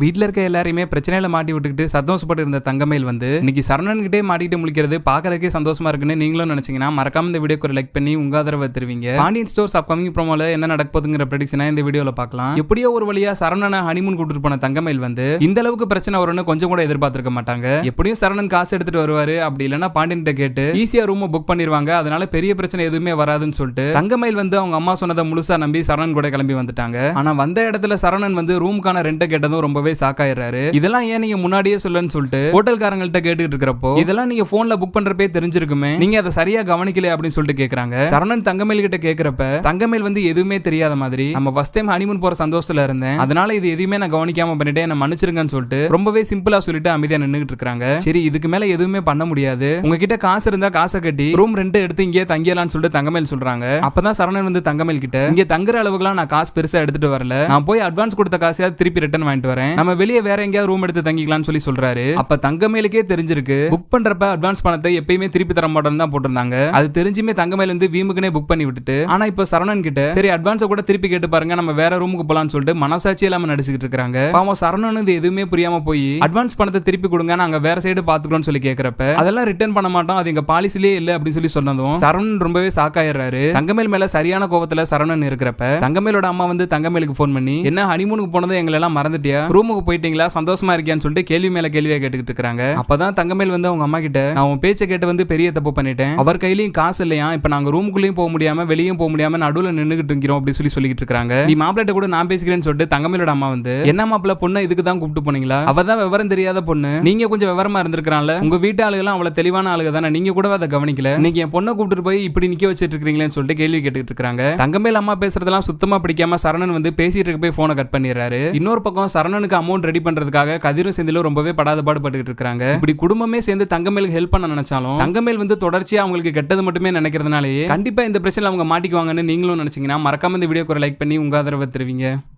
வீட்ல இருக்க எல்லாரையுமே பிரச்சனையில மாட்டி விட்டுக்கிட்டு சந்தோஷப்பட்டு இருந்த தங்கமேல் வந்து இன்னைக்கு சரவணன் கிட்டே மாட்டிட்டு முழிக்கிறது பாக்குறதுக்கே சந்தோஷமா இருக்குன்னு நீங்களும் நினைச்சீங்கன்னா மறக்காம இந்த வீடியோக்கு ஒரு லைக் பண்ணி உங்க ஆதரவை தருவீங்க. பாண்டியன் ஸ்டோர்ஸ் அப்கமிங் ப்ரோமோல என்ன நடக்க போதுங்கிற ப்ரெடிக்ஷனா இந்த வீடியோல பார்க்கலாம். எப்படியோ ஒரு வழியா சரவணனை ஹனிமூன் கூட்டிட்டு போன தங்கமேல் வந்து இந்த அளவுக்கு பிரச்சனை வரும்னு கொஞ்சம் கூட எதிர்பார்த்திருக்க மாட்டாங்க. எப்படியும் சரவணன் காசு எடுத்துட்டு வருவாரு அப்படி இல்லைன்னா பாண்டியன் கிட்ட கேட்டு ஈஸியா ரூம் புக் பண்ணிருவாங்க. அதனால பெரிய பிரச்சனை எதுவுமே வராதுன்னு சொல்லிட்டு தங்கமேல் வந்து அவங்க அம்மா சொன்னதை முழுசா நம்பி சரவணன் கூட கிளம்பி வந்துட்டாங்க. ஆனா வந்த இடத்துல சரவணன் வந்து ரூமுக்கான ரெண்டை கேட்டதும் ரொம்பவே சாக்காயிடுறாரு இதெல்லாம் ஏன் நீங்க முன்னாடியே சொல்லன்னு சொல்லிட்டு ஹோட்டல்காரங்கள்ட்ட கேட்டுட்டு இருக்கிறப்போ இதெல்லாம் நீங்க போன்ல புக் பண்றப்பே தெரிஞ்சிருக்குமே நீங்க அதை சரியா கவனிக்கல அப்படின்னு சொல்லிட்டு கேக்குறாங்க. சரணன் தங்கமேல் கிட்ட கேக்குறப்ப தங்கமேல் வந்து எதுவுமே தெரியாத மாதிரி நம்ம ஃபர்ஸ்ட் டைம் ஹனிமூன் போற சந்தோஷத்துல இருந்தேன். அதனால இது எதுவுமே நான் கவனிக்காம பண்ணிட்டேன் என்ன மன்னிச்சிருங்கன்னு சொல்லிட்டு ரொம்பவே சிம்பிளா சொல்லிட்டு அமைதியா நின்னுகிட்டு இருக்காங்க சரி இதுக்கு மேல எதுவுமே பண்ண முடியாது. உங்ககிட்ட காசு இருந்தா காசை கட்டி ரூம் ரெண்ட் எடுத்து இங்கே தங்கியலாம்னு சொல்லிட்டு தங்கமேல் சொல்றாங்க. அப்பதான் சரணன் வந்து தங்கமேல் கிட்ட இங்க தங்குற அளவுக்குலாம் நான் காசு பெருசா எடுத்துட்டு வரல. நான் போய் அட்வான்ஸ் கொடுத்த காசையாவது திருப்பி ரிட்டர்ன் வாங்கிட்டு வரேன். நம்ம வெளியே வேற எங்கேயாவது ரூம் எடுத்து தங்கிக்கலாம்னு சொல்லி சொல்றாரு. அப்ப தங்கமேலுக்கே தெரிஞ்சிருக்கு. புக் பண்றப்ப அட்வான்ஸ் பணத்தை எப்பயுமே திருப்பி தர மாட்டோம்னு தான் போட்டிருந்தாங்க. அது தெரிஞ்சுமே தங்கமேல இருந்து வீமுக்குனே புக் பண்ணி விட்டுட்டு ஆனா இப்ப சரவணன் கிட்ட சரி அட்வான்ஸை கூட திருப்பி கேட்டு பாருங்க நம்ம வேற ரூமுக்கு போலாம்னு சொல்லிட்டு மனசாட்சி இல்லாம நடிச்சுக்கிட்டு இருக்காங்க பாவம் சரவணன் இது எதுவுமே புரியாம போய் அட்வான்ஸ் பணத்தை திருப்பி கொடுங்க நாங்க வேற சைடு பாத்துக்கிறோம்னு சொல்லி கேக்குறப்ப அதெல்லாம் ரிட்டர்ன் பண்ண மாட்டோம் அது எங்க பாலிசிலேயே இல்ல அப்படின்னு சொல்லி சொன்னதும் சரவணன் ரொம்பவே சாக்காயிடுறாரு தங்கமேல் மேல சரியான கோபத்துல சரவணன் இருக்கிறப்ப தங்கமேலோட அம்மா வந்து தங்கமேலுக்கு போன் பண்ணி என்ன ஹனிமூனுக்கு போனதும் எங்களை எல்லாம் மறந்துட்டியா? ரூம் ரூமுக்கு போயிட்டீங்களா? சந்தோஷமா இருக்கியான்னு சொல்லிட்டு கேள்வி மேல கேள்வியா கேட்டுக்கிட்டு இருக்காங்க. அப்பதான் தங்கமேல் வந்து அவங்க அம்மா கிட்ட நான் உன் பேச்சை கேட்டு வந்து பெரிய தப்பு பண்ணிட்டேன். அவர் கையிலயும் காசு இல்லையா? இப்ப நாங்க ரூமுக்குள்ளயும் போக முடியாம வெளியும் போக முடியாம நடுவுல நின்னுகிட்டு இருக்கிறோம் அப்படி சொல்லி சொல்லிட்டு இருக்காங்க. நீ மாப்பிள்ளை கூட நான் பேசிக்கிறேன்னு சொல்லிட்டு தங்கமேலோட அம்மா வந்து என்ன மாப்பிள்ள பொண்ணு? இதுக்கு தான் கூப்பிட்டு போனீங்களா? அவ தான் விவரம் தெரியாத பொண்ணு. நீங்க கொஞ்சம் விவரமா இருந்திருக்கான்ல உங்க வீட்டு ஆளுகெல்லாம் அவள தெளிவான ஆளுக தானே. நீங்க கூட அதை கவனிக்கல? நீங்க என் பொண்ணை கூப்பிட்டு போய் இப்படி நிக்க வச்சிட்டு இருக்கீங்களேன்னு சொல்லிட்டு கேள்வி கேட்டுட்டு இருக்காங்க. தங்கமேல் அம்மா பேசுறதெல்லாம் சுத்தமா பிடிக்காம சரணன் வந்து பேசிட்டு இருக்க போய் போனை கட் பண்ணிடுறாரு. இன்னொரு பக்கம் சரணனுக்கு அமௌண்ட் ரெடி பண்றதுக்காக கதிரும் செந்திலும் ரொம்பவே படாத பாடுபட்டு இருக்காங்க. இப்படி குடும்பமே சேர்ந்து தங்கமேலுக்கு ஹெல்ப் பண்ண நினைச்சாலும் தங்கமேல் வந்து தொடர்ச்சியா அவங்களுக்கு கெட்டது மட்டுமே நினைக்கிறதுனாலேயே கண்டிப்பா இந்த பிரச்சனை அவங்க மாட்டிக்குவாங்கன்னு நீங்களும் நினைச்சீங்கன்னா மறக்காம இந்த வீடியோக்கு ஒரு லைக் பண்ணி உங்க ஆதரவை தருவீங்க.